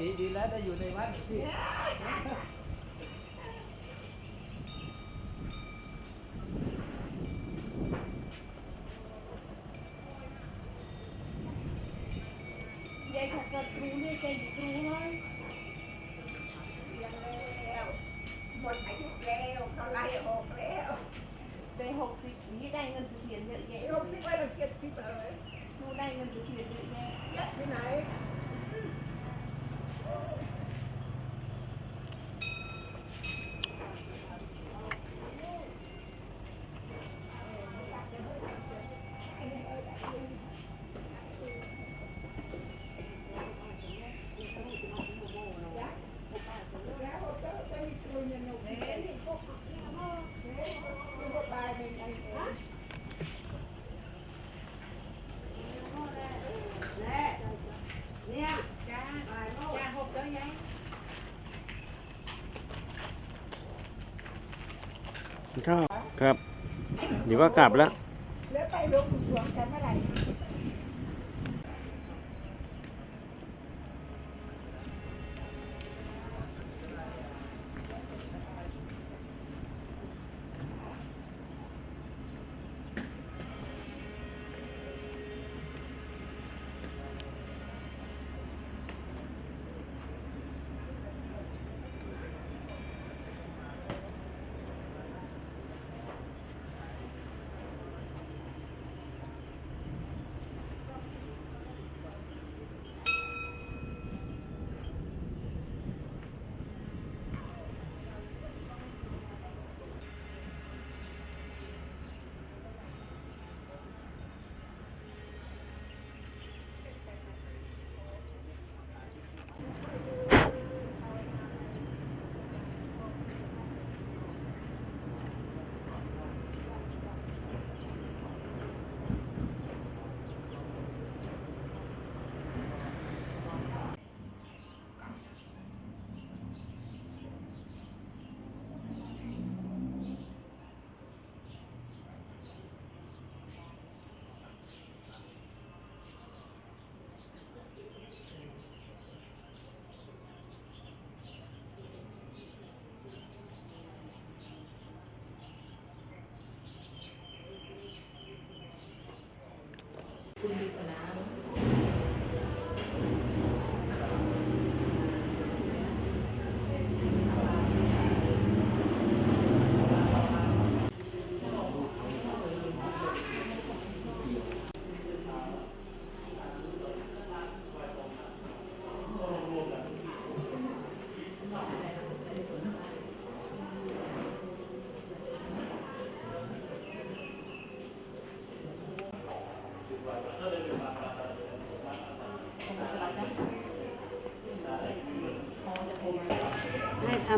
ดีดีแล้วได้อยู่ในวัดที่ ยายถ้าเกิดรู้นี่แกอยู่รู้เลย เสียงแล้วหมดอายุแล้วเขาไล่ออกแล้ว ได้หกสิบนี่ได้เงินเกษียณเยอะแยะ หกสิบไว้เราเจ็ดสิบเลย หนูได้เงินเกษียณเยอะแยะ เยอะที่ไหน เนี่ยจ้าจ้าหกแล้วยัง ครับเดี๋ยวก็กลับแล้ว แล้วไปหลวงปู่สวงกัน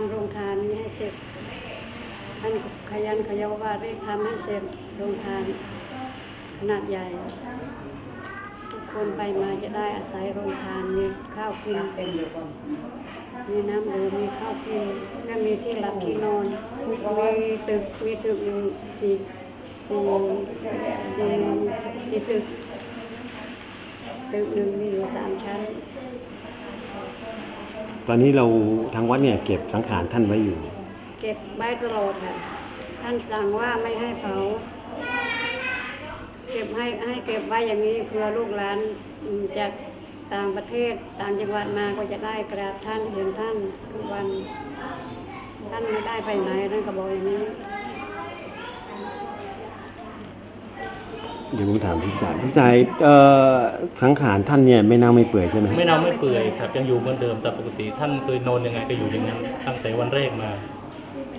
ำโรงทานนี้ให้เสร็จท่านขยันขยาว่ารีบทำให้เสร็จโรงทานขนาดใหญ่ ทุกคนไปมาจะได้อาศัยโรงทานมีข้าวกินมีน้ำดื่มมีข้าวกินและมีที่หลับที่นอนมีตึกมีตึกอยู่สี่สี่สี่สี่ตึกตึกหนึ่งมีอยู่สามชั้น ตอนนี้เราทางวัดเนี่ยเก็บสังขารท่านไว้อยู่ เก็บไว้ตลอดค่ะ ท่านสั่งว่าไม่ให้เผา เก็บให้ให้เก็บไว้อย่างนี้เพื่อลูกหลานจากต่างประเทศต่างจังหวัดมาก็จะได้กราบท่านเห็นท่านทุกวัน ท่านไม่ได้ไปไหนท่านก็บอกอย่างนี้ เดี๋ยวผมถามพี่จ่ายพี่จ่ายเอ่อสังขารท่านเนี่ยไม่เน่าไม่เปื่อยใช่ไหมไม่เน่าไม่เปื่อยครับ ยังอยู่เหมือนเดิมแต่ปกติท่านเคยนอนยังไงก็อยู่อย่างนั้นตั้งแต่วันแรกมา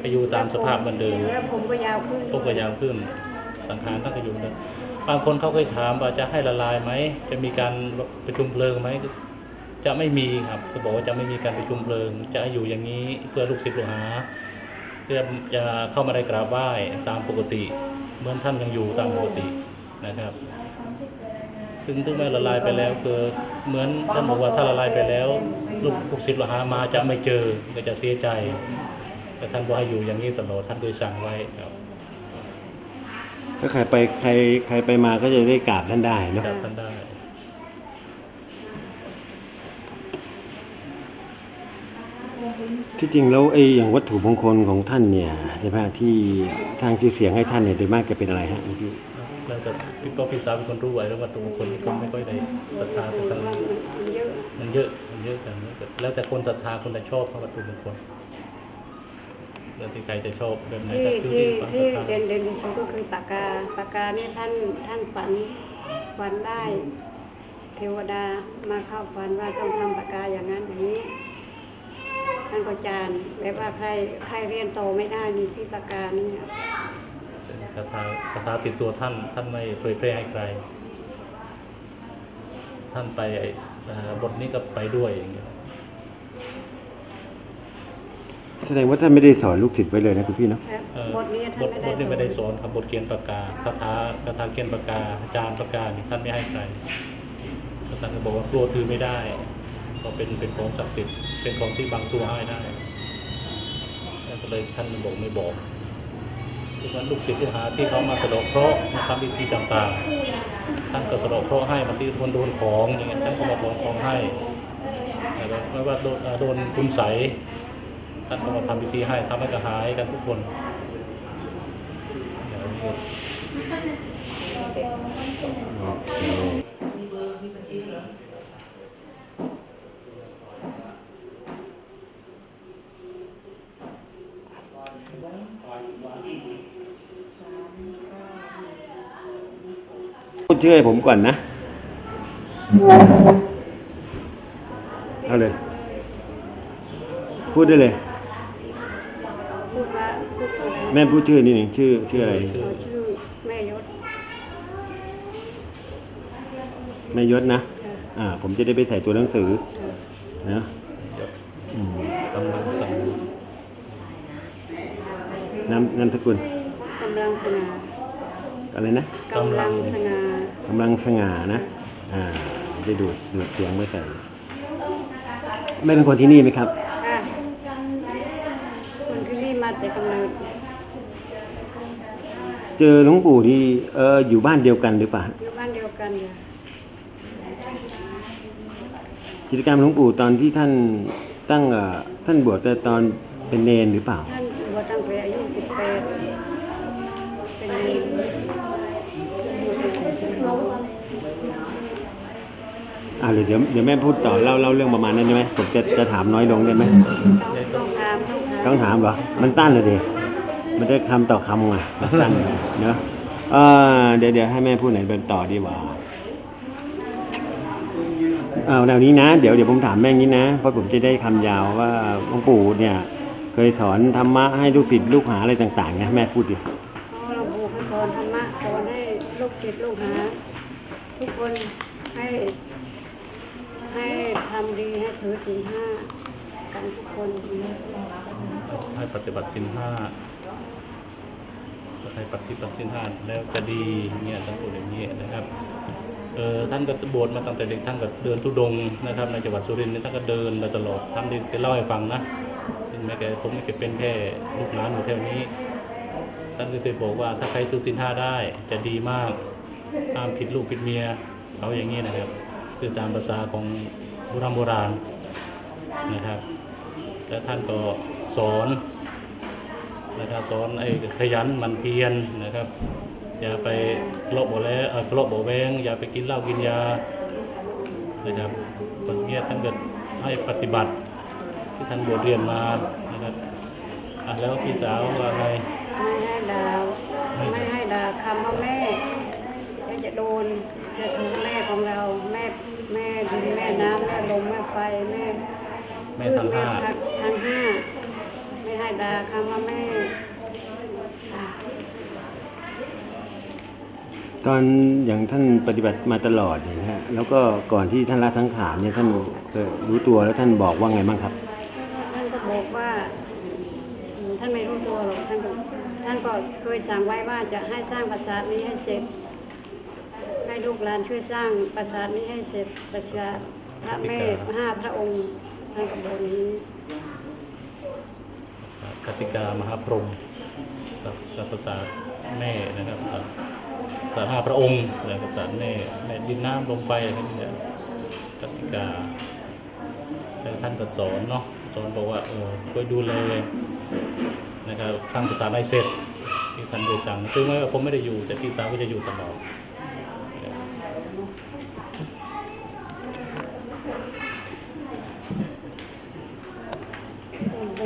ก็อยู่ตามสภาพเหมือนเดิมแล้วผมก็ยาวขึ้นพวกก็ยาวขึ้น สังขารท่านก็อยู่เหมือนเดิมบางคนเขาเคยถามว่าจะให้ละลายไหมจะมีการประชุมเพลิงไหมจะไม่มีครับเขาบอกว่าจะไม่มีการประชุมเพลิง จะอยู่อย่างนี้เพื่อลูกศิษย์ลูกหาเพื่อจะเข้ามาได้กราบไหว้ตามปกติ เหมือนท่านยังอยู่ตามปกติ นะครับ ถึงถึงแม้ละลายไปแล้วคือเหมือนท่านบอกว่าถ้าละลายไปแล้ว ลูกลูกศิษย์ลูกหามาจะไม่เจอก็จะเสียใจ แต่ท่านบอกให้อยู่อย่างนี้ตลอดท่านเคยสั่งไว้ครับถ้าใครไปใครใครไปมาก็จะได้กราบท่านได้เนาะกราบท่านได้ที่จริงแล้วไอ้อย่างวัตถุมงคลของท่านเนี่ยใช่ไหมที่ทางชื่เสียงให้ท่านเนี่ยโดยมากจะเป็นอะไรฮะพี่ แล้วแต่พี่ก็พี่สาวเป็นคนรู้ไว้แล้วว่าตัวคนก็ไม่ค่อยได้ศรัทธาเพแต่ราะทั้งว่ามันเยอะมันเยอะกันแล้วแต่คนศรัทธาคนจะชอบพระวัตถุมงคลแล้วที่ใครจะชอบแบบไหนที่ที่ที่รัทธาเด่นเด่นที่สุดก็คือปากกาปากกาเนี่ยท่านท่านฝันฝันได้ เทวดามาเข้าฝันว่าต้องทำปากกาอย่างนั้นอย่างนี้ท่านก็จานแบบว่าใครใครเรียนโตไม่ได้มีที่ปากกานี่ครับาถาคาถาติดตัวท่าน ท่านไม่เผยแพร่ให้ใคร ท่านไปไอ้อ่าบทนี้ก็ไปด้วยอย่างเงี้ยแสดงว่าท่านไม่ได้สอนลูกศิษย์ไว้เลยนะคุณพี่เนาะเอ่อบทนี้บท่านทไม่บได้ทนี้ไม่ได้สสออนนครับบทเขียนปากกาคาถาคาถาเขียนปากกาอาจารย์ปากกานี่ท่านไม่ให้ใครแล้วท่านก็บอกว่ากลัวถือไม่ได้เพราะเป็นเป็นของศักดิ์สิทธิ์เป็นของที่บางตัวให้ได้แล้วก็เลยท่านบอกไม่บอก ที่วันลูกศิษย์ลูกหาที่เขามาสะดอกเคราะห์มาทำพิธีต่างๆ ท่านก็สะดอกเคราะห์ให้มาที่คนโดนของอย่างเงี้ยท่านก็มาถองของให้นะครับไม่ว่าโดนโดนคุณใสท่านก็มาทำพิธีให้ทำให้กระหายกันทุกคนอย่างนี้ พูดชื่อให้ผมก่อนนะ เอาเลย พูดได้เลย พูดว่าพูดอะไรแม่พูดชื่อนี่หนึ่งชื่อชื่ออะไรขอชื่อแม่ยศแม่ยศนะ อ่า ผมจะได้ไปใส่ตัวหนังสือนะอืมกำลังสั่งนามนามสกุลกำลังสง่าอะไรนะ กำลังสง่า กำลังสง่านะอ่าจะดูดดูดเสียงไม่ใส่แม่เป็นคนที่นี่ไหมครับ ค่ะคนที่นี่มาแต่กำเนิดเจอหลวงปู่ที่เอออยู่บ้านเดียวกันหรือเปล่าอยู่บ้านเดียวกันเนี่ยกิจกรรมหลวงปู่ตอนที่ท่านตั้งเอ่อท่านบวชแต่ตอนเป็นเนนหรือเปล่าท่านบวช เดี๋ยวเดี๋ยวเดี๋ยวแม่พูดต่อเล่าเล่าเรื่องประมาณนั้นได้ไหมผมจะจะถามน้อยลงได้ไหมต้องถามต้องถามถามเหรอมันสั้นเลยดิมันได้คำต่อคำไงมันสั้นเนอะเออเดี๋ยวเดี๋ยวให้แม่พูดไหนเป็นต่อดีกว่าเอาแนวนี้นะ เดี๋ยวเดี๋ยวผมถามแม่งี้นะเพราะผมจะได้คำยาวว่าหลวงปู่เนี่ย เคยสอนธรรมะให้ลูกศิษย์ลูกหาอะไรต่างๆนะแม่พูดดิ เพราะหลวงปู่เขาสอนธรรมะสอนให้ลูกศิษย์ลูกหาทุกคนให้ ให้ทำดีให้ถือศีลห้ากันทุกคนให้ปฏิบัติสินห้าให้ปฏิบัติสินห้าแล้วจะดีเนี่ยท่านพูดอย่างนี้นะครับเออท่านก็บวชมาตั้งแต่เด็กท่านก็เดินทุดงนะครับ ในจังหวัดสุรินทร์ท่านก็เดินมาตลอดท่านได้เล่าให้ฟังนะถึงแม้แกผมไม่แกเป็นแค่ลูกหลานอยู่แถวนี้ท่านก็เคยบอกว่าถ้าใครถือสินห้าได้จะดีมากห้ามผิดลูกผิดเมียเขาอย่างนี้นะครับ คือตามภาษาของโบราณโบราณนะครับ และท่านก็สอนนะครับสอนไอ้ขยันมันเพียรนะครับ อย่าไปโลบบ่แล้วเออโลบบ่แวงอย่าไปกินเหล้ากินยานะครับคนเนี้ยท่านก็ให้ปฏิบัติที่ท่านบวชเรียนมานะครับอะแล้วพี่สาวว่าไงไม่ให้ด่าไม่ให้ด่าคำว่าแม่จะโดน จะถูกแม่ของเราแม่แม่ดินแม่น้ำแม่ลมแม่ไฟแม่แม่ทั้งห้าแม่ทั้งห้าไม่ให้ด่าคำว่าแม่อะตอนอย่างท่านปฏิบัติมาตลอดเนี่ยนะฮะแล้วก็ก่อนที่ท่านละสังขารเนี่ยท่านเอ่อรู้ตัวแล้วท่านบอกว่าไงบ้างครับ ท่านก็บอกว่าอืมท่านไม่รู้ตัวหรอกท่านก็ท่านก็เคยสั่งไว้ว่าจะให้สร้างปราสาทนี้ให้เสร็จให้ ลูกหลานช่วยสร้างปราสาทนี้ให้เสร็จประชาพระแม่ห้าพระองค์ทานก็บอกอย่างนี้กติกามหาพรหมกับกับภาษาแม่นะครับภาษาห้าพระองค์นะครับภาษาแม่แม่ดินน้ำลมไฟอะไรนี่แหละกติกาแล้วท่านก็สอนเนาะสอนบอกว่าเออช่วยดูแลนะครับทำภาษาให้เสร็จที่ท่านได้สั่งคือไม่ว่าผมไม่ได้อยู่ แต่พี่สาวก็จะอยู่ตลอดนะครับ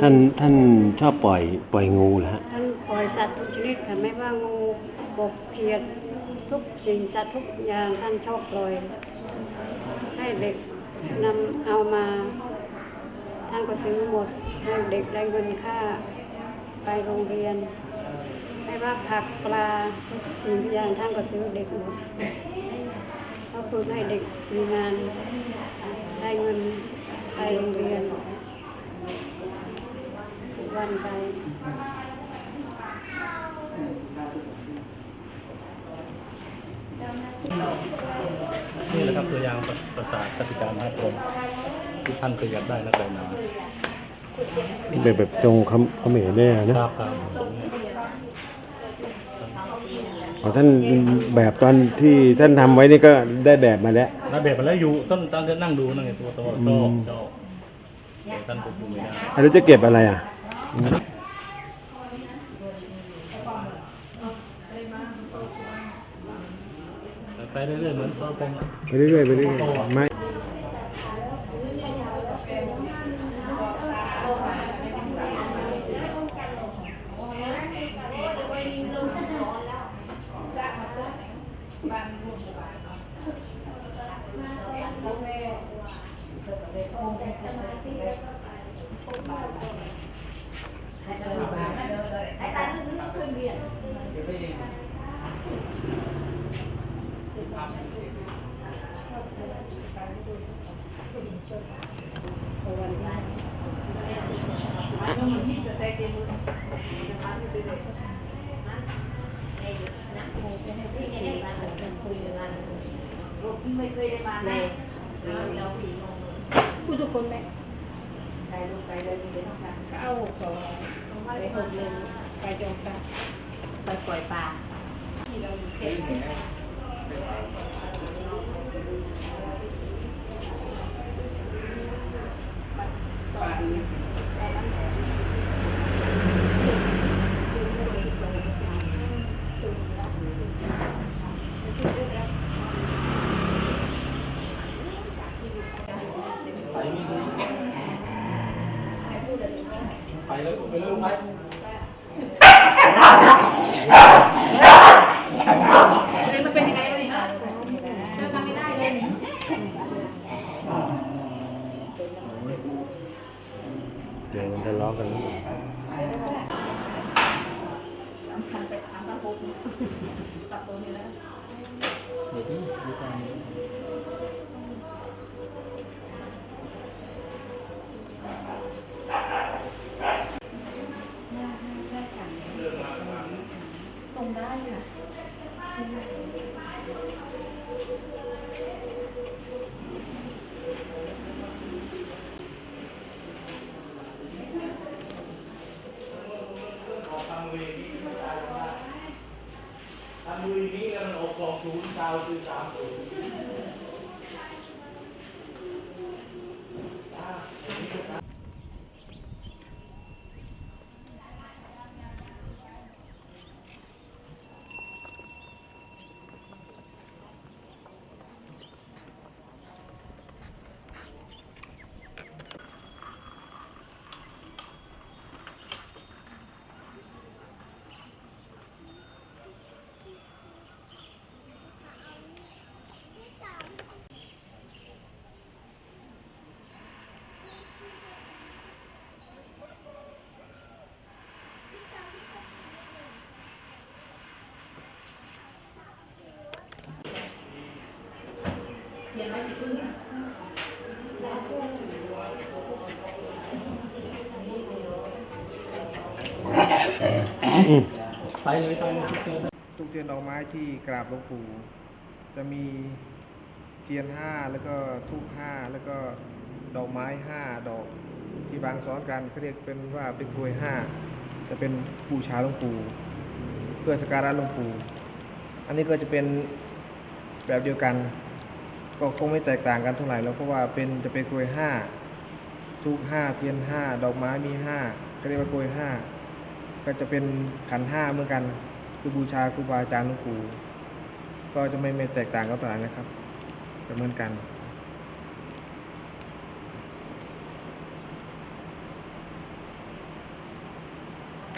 ท่านท่านชอบปล่อยปล่อยงูเหรอฮะท่านปล่อยสัตว์ทุกชนิดค่ะไม่ว่างูกบเขียดทุกสิ่งสัตว์ทุกอย่างท่านชอบปล่อย ให้เด็กนำเอามา ท่านก็ซื้อหมดให้เด็กได้เงินค่าไปโรงเรียน ไม่ว่าผักปลาทุกสิ่งทุกอย่างท่านก็ซื้อเด็กหมดก็คือให้เด็กมีงานได้เงินไปโรงเรียนทุกวันไป นี่แหละครับตัวอย่างประสาท กติกามหากรมที่ท่านเคยอยากได้นักแต่นานแบบแบบทรงเขมเขมรเนี่ยนะ ครับครับตรงนี้อ๋อท่านแบบตอนที่ท่านทำไว้นี่ก็ได้แบบมาแล้วแล้วแบบมาแล้วอยู่ต้นตอนจะนั่งดูนั่งไงตัวตัวอืชอบมชอบแต่ท่านก็ดูไม่ได้อะแล้วจะเก็บอะไรอะ ไปเรื่อยๆเหมือนซ้อมเป็นไปเรื่อยๆไปเรื่อยๆไม่ ไม่เคยได้มาแม่ ไปเลยไปเลยทุกเทียนดอกไม้ที่กราบหลวงปู่จะมีเทียนห้าแล้วก็ทูบห้าแล้วก็ดอกไม้ห้าดอก ที่บางซ้อนกันเขาเรียกเป็นว่าเป็นกรวยห้าจะเป็นบูชาหลวงปู่เพื่อสการะหลวงปู่อันนี้ก็จะเป็นแบบเดียวกัน ก็คงไม่แตกต่างกันเท่าไหร่แล้วเพราะว่าเป็นจะเป็นกรวยห้าทูกห้าเทียนห้าดอกไม้มีห้าก็เรียกว่าโกยห้า ก็จะเป็นขันห้าเหมือนกัน คือบูชาครูบาอาจารย์หลวงปู่ก็จะไม่ไม่แตกต่างกันต่างนะครับจะเหมือนกัน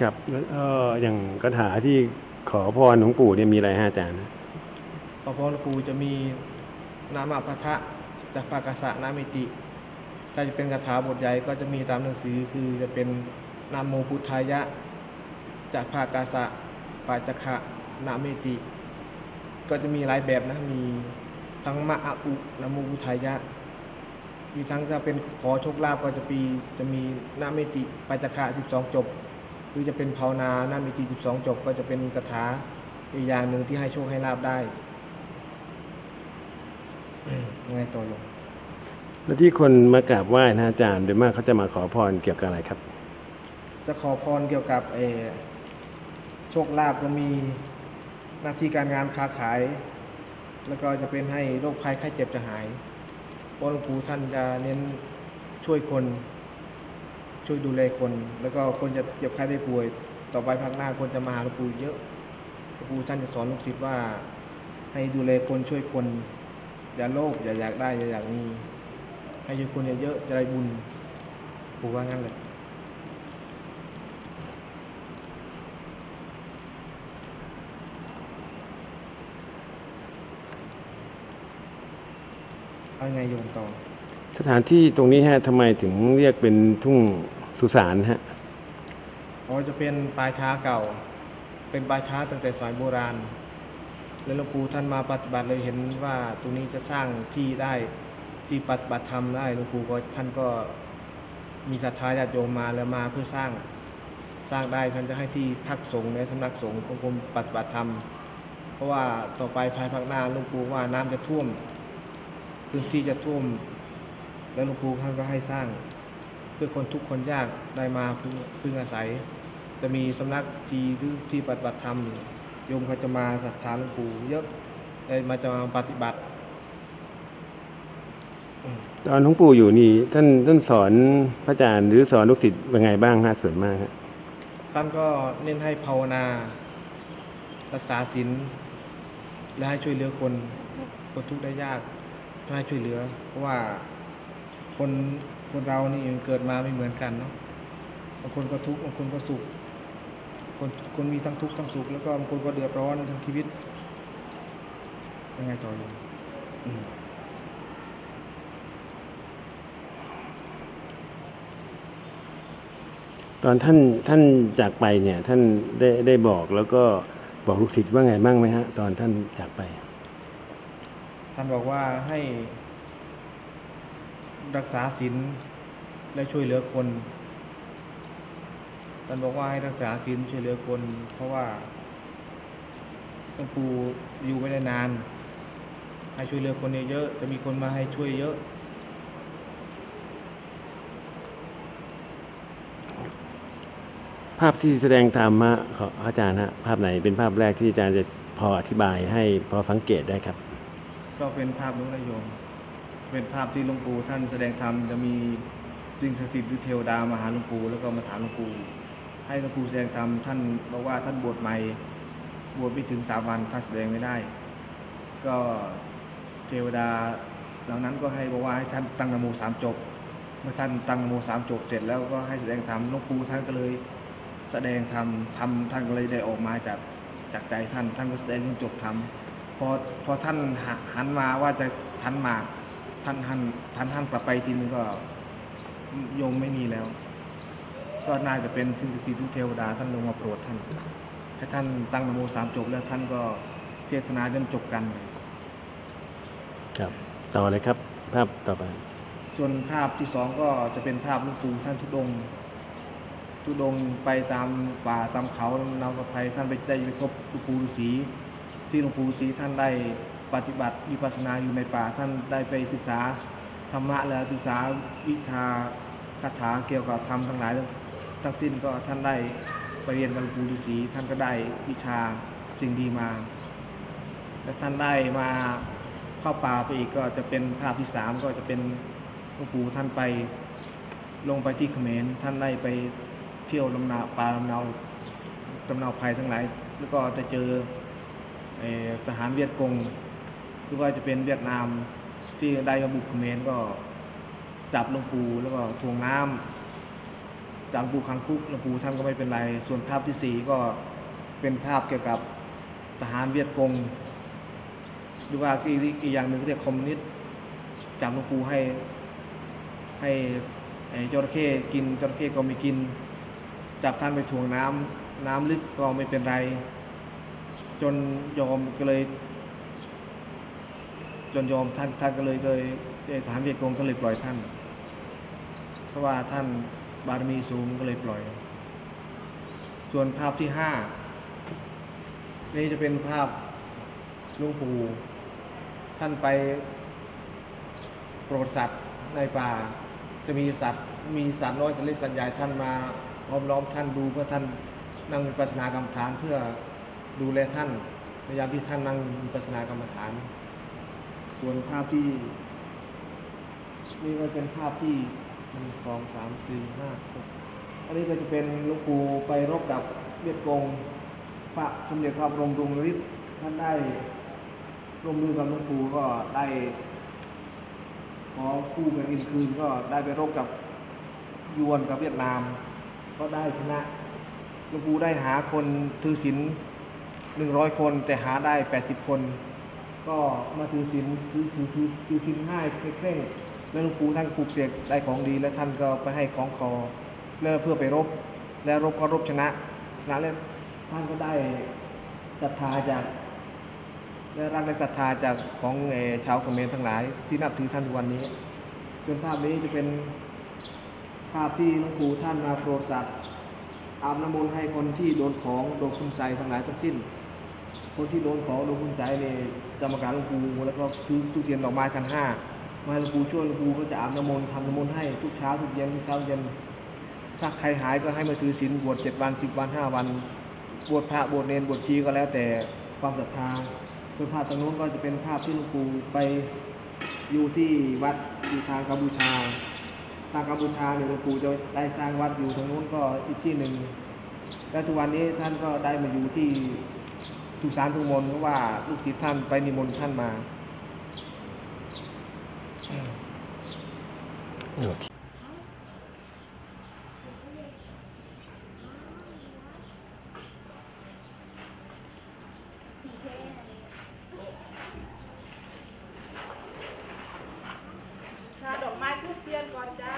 ครับแล้วก็อย่างคาถาที่ขอพรหลวงปู่เนี่ยมีอะไรฮะอาจารย์พอพรหลวงปู่จะมีนามาพัทะจากปากาสะนามิติ ถ้าจะเป็นคาถาบทใหญ่ก็จะมีตามหนังสือคือจะเป็นนามโมพุทธายะ จากภากาสะปาจคะนามิติ ก็จะมีหลายแบบนะ มีทั้งมะอะอุนามโมพุทธายะ มีทั้งจะเป็นขอโชคลาภก็จะปีจะมีนามิติปาจคะ12 จบ หรือจะเป็นภาวนานามิติ 12 จบ ก็จะเป็นคาถาอีกอย่างหนึ่งที่ให้โชคให้ลาบได้ยังไงต่อโยมแล้วที่คนมากราบไหว้นะอาจารย์โดยมากเขาจะมาขอพรเกี่ยวกับอะไรครับ จะขอพรเกี่ยวกับเออโช คลาภก็มีหน้าที่การงานค้าขาย แล้วก็จะเป็นให้โรคภัยไข้เจ็บจะหายเพราะหลวงปู่ท่านจะเน้นช่วยคน ช่วยดูแลคน แล้วก็คนจะเจ็บไข้ได้ป่วย ต่อไปภาคหน้าคนจะมาหาหลวงปู่เยอะหลวงปู่ท่านจะสอนลูกศิษย์ว่า ให้ดูแลคนช่วยคน อย่าโลภอย่าอยากได้อย่าอยากมีให้ช่วยคนเยอะๆจะได้บุญปู่ว่างั้นเลย เอาไงโยมต่อ สถานที่ตรงนี้ฮะทำไมถึงเรียกเป็นทุ่งสุสานฮะอ๋อจะเป็นป่าช้าเก่า เป็นป่าช้าตั้งแต่สมัยโบราณ แล้วหลวงปู่ท่านมาปฏิบัติเลยเห็นว่าตรงนี้จะสร้างที่ได้ที่ปฏิบัติธรรมได้หลวงปู่ก็ท่านก็มีศรัทธาญาติโยมมาแล้วมาเพื่อสร้างสร้างได้ท่านจะให้ที่พักสงฆ์ในสำนักสงฆ์ของกรมปฏิบัติธรรม เพราะว่าต่อไปภายภาคหน้าหลวงปู่ว่าน้ำจะท่วม พื้นที่จะท่วม แล้วหลวงปู่ท่านก็ให้สร้าง เพื่อคนทุกข์คนยากได้มาพึ่งพึ่งอาศัย จะมีสำนักที่ที่ที่ปฏิบัติธรรมโยมเขาจะมาศรัทธาหลวงปู่เยอะได้มาจะมาปฏิบัติตอนหลวงปู่อยู่นี่ ท่านท่านสอนพระอาจารย์หรือสอนลูกศิษย์เป็นไงบ้างฮะส่วนมากฮะท่านก็เน้นให้ภาวนา รักษาศีลและให้ช่วยเหลือคนคนทุกข์ได้ยาก ให้ช่วยเหลือ เพราะว่าคนคนเรานี่เกิดมาไม่เหมือนกันเนาะบางคนก็ทุกข์บางคนก็สุข คนคนมีทั้งทุกข์ทั้งสุขแล้วก็บางคนก็เดือดร้อนทั้งชีวิตยังไงต่ออยู่ตอนท่านท่านจากไปเนี่ย ท่านได้ได้บอกแล้วก็บอกลูกศิษย์ว่าไงบ้างไหมฮะ ตอนท่านจากไป ท่านบอกว่าให้รักษาศีลและช่วยเหลือคนท่านบอกว่าให้รักษาศีลช่วยเหลือคน เพราะว่าหลวงปู่อยู่ไม่ได้นาน ให้ช่วยเหลือคนเยอะๆจะมีคนมาให้ช่วยเยอะ ภาพที่แสดงธรรมะของอาจารย์ฮะภาพไหนเป็นภาพแรกที่อาจารย์จะพออธิบายให้พอสังเกตได้ครับ ก็เป็นภาพนู้นนะโยม เป็นภาพที่หลวงปู่ท่านแสดงธรรมจะมีสิ่งสิทธิ์หรือเทวดามาหาหลวงปู่แล้วก็มาถามหลวงปู่ให้หลวงปู่แสดงธรรมท่านบอกว่าท่านบวชใหม่บวชไม่ถึงสามวันท่านแสดงไม่ได้ ก็เทวดาเหล่านั้นก็ให้บอกว่าให้ท่านตั้งนโมสามจบ เมื่อท่านตั้งนโมสามจบเสร็จแล้วก็ให้แสดงธรรมหลวงปู่ท่านก็เลย แสดงธรรมธรรมท่านก็เลยได้ออกมาจากจากใจท่าน ท่านก็แสดงจนจบธรรม พอพอท่านหันหันมาว่าจะทันหมาก ท่านท่านท่านท่านกลับไปทีนึงก็โยมไม่มีแล้ว ก็น่าจะเป็นสิ่งศักดิ์สิทธิ์ทุกเทวดาท่านลงมาโปรดท่านให้ท่านตั้งนโมสามจบแล้วท่านก็เทศนาจนจบกันเลยครับต่อเลยครับ ภาพต่อไปส่วนภาพที่สองก็จะเป็นภาพหลวงปู่ท่านทุดงค์ทุดงค์ไปตามป่าตามเขาเรากับภัยท่านไปได้ไปพบหลวงปู่ฤาษี ที่หลวงปู่ฤาษีท่านได้ปฏิบัติวิปัสสนาอยู่ในป่าท่านได้ไปศึกษาธรรมะและศึกษาวิชาคาถาเกี่ยวกับธรรมทั้งหลายทั้งสิ้นก็ท่านได้ไปเรียนกับหลวงปู่ฤาษีท่านก็ได้วิชาสิ่งดีมา และท่านได้มาเข้าป่าไปอีกก็จะเป็นภาพที่สามก็จะเป็นหลวงปู่ท่านไปลงไปที่เขมรท่านได้ไปเที่ยวลำนาป่าลำเนาลำเนาภัยทั้งหลาย แล้วก็จะเจอ ทหารเวียดกงหรือว่าจะเป็นเวียดนามที่ได้มาบุกเขมรก็จับลงปูแล้วก็ทวงน้ำจับหลวงปูคังคุกลงปูท่านก็ไม่เป็นไร ส่วนภาพที่สี่ก็เป็นภาพเกี่ยวกับทหารเวียดกงหรือว่าอีกอีกอย่างหนึ่งเรียกคอมมิวนิสต์จับลงปูให้ให้ไอ้จระเข้กินจระเข้ก็ไม่กิน จับท่านไปถ่วงน้ำน้ำลึกก็ไม่เป็นไร จนยอมก็เลย จนยอมท่านท่านก็เลยเลยเอ่อทหารเวียดกงก็เลยปล่อยท่าน เพราะว่าท่านบารมีสูงก็เลยปล่อย ส่วนภาพที่ห้านี่จะเป็นภาพลุงปู่ท่านไปโปรดสัตว์ในป่า จะมีสัตว์ มีสัตว์น้อยสัตว์เล็กสัตว์ใหญ่ท่านมาล้อมล้อมท่านดูเพื่อท่านนั่งปัสสนากรรมฐานเพื่อ ดูแลท่านในยามที่ท่านนั่งวิปัสนากรรมฐาน ส่วนภาพที่ นี่ก็เป็นภาพที่หนึ่งสองสามสี่ห้าหกอันนี้ก็จะเป็นหลวงปู่ไปรบกับเวียดกงพระสมเด็จพระบรมรงฤทธิ์ท่านได้ร่วมมือกับหลวงปู่ก็ได้ขอกู้แผ่นดินคืนก็ได้ไปรบกับยวนกับเวียดนาม ก็ได้ชนะหลวงปู่ได้หาคนถือศีล หนึ่งร้อยคนแต่หาได้แปดสิบคน ก็มาถือศีลถือถือถือถือศีลห้าเคร่งๆแล้วหลวงปู่ท่านปลูกเสกได้ของดี แล้วท่านก็ไปให้ของคอแล้วเพื่อไปรบ แล้วรบก็รบชนะชนะแล้วท่านก็ได้ศรัทธาจากได้รับแรงศรัทธาจากของเอชาวเขมรทั้งหลาย ที่นับถือท่านทุกวันนี้ส่วนภาพนี้จะเป็นภาพที่หลวงปู่ท่านมาโปรดสัตว์อาบน้ำมนต์ให้คนที่โดนของโดนคุณใส่ทั้งหลายทั้งสิ้น คนที่โดนของโดนคุณใส่เนี่ยกรรมการหลวงปู่แล้วก็คือทุกเทียนดอกไม้คันห้ามาให้หลวงปู่ช่วยหลวงปู่ก็จะอาบน้ำมนต์ทำน้ำมนต์ให้ทุกเช้าทุกเย็นทุกเช้าเย็นถ้าใครหายก็ให้มาถือศีลบวชเจ็ดวันสิบวันห้าวันบวชพระบวชเนรบวชชีก็แล้วแต่ความศรัทธาส่วนภาพตรงนู้นก็จะเป็นภาพที่หลวงปู่ไปอยู่ที่วัดอยู่ทางกัมพูชา ทางกัมพูชาเนี่ยหลวงปู่จะได้สร้างวัดอยู่ตรงนู้นก็อีกที่หนึ่งและทุกวันนี้ท่านก็ได้มาอยู่ที่ ทุกสารทุกมนเพราะว่าลูกศิษย์ท่านไปนิมนต์ท่านมาชาดอกไม้ทุกเทียนก่อนจ้า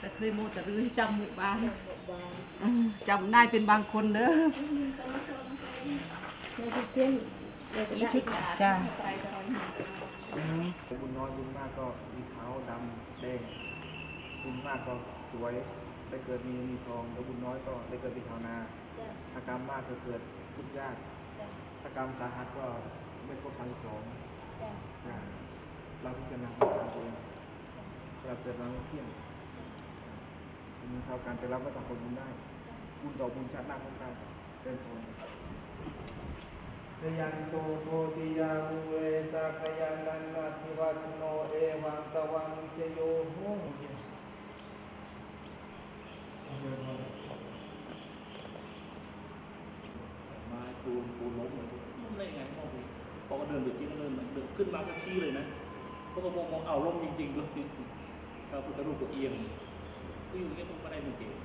แต่เคยโมแต่รือจำหมู่บ้านเออจำ ได้เป็นบางคนเด้อในทุกเที่ยงเดี๋ยวจะได้ชุดจ้าบุญน้อยบุญมากก็มีขาวดำแดงบุญมากก็สวยได้เกิดมีมีทองแล้วบุญน้อยก็ได้เกิดเป็นชาวนาถ้ากรรมมากก็เกิดทุกข์ยากถ้ากรรมสาหัสก็ไม่ครบสังสองอ่าเราพิจารณาของเราเองเราเกิดมาเที่ยงมีเท่ากันแต่เราก็สะสมบุญได้ บุญต่อบุญชาติหน้าของเราเป็นผลเยันโตโพธิยามุเวสักยันนันนาทิวัตโนเอวังตะวังเจโยโหไม้ปูนปูนล้มเลยล้มได้ยังไงมองดิพอก็เดินไปชี้ก็เดินเดินขึ้นมาก็ชี้เลยนะเขาก็มองมองเอาล้มจริงๆเลยพระพุทธรูปก็เอียงก็อยู่อย่างเงี้ยผมก็ได้หนึ่งเกต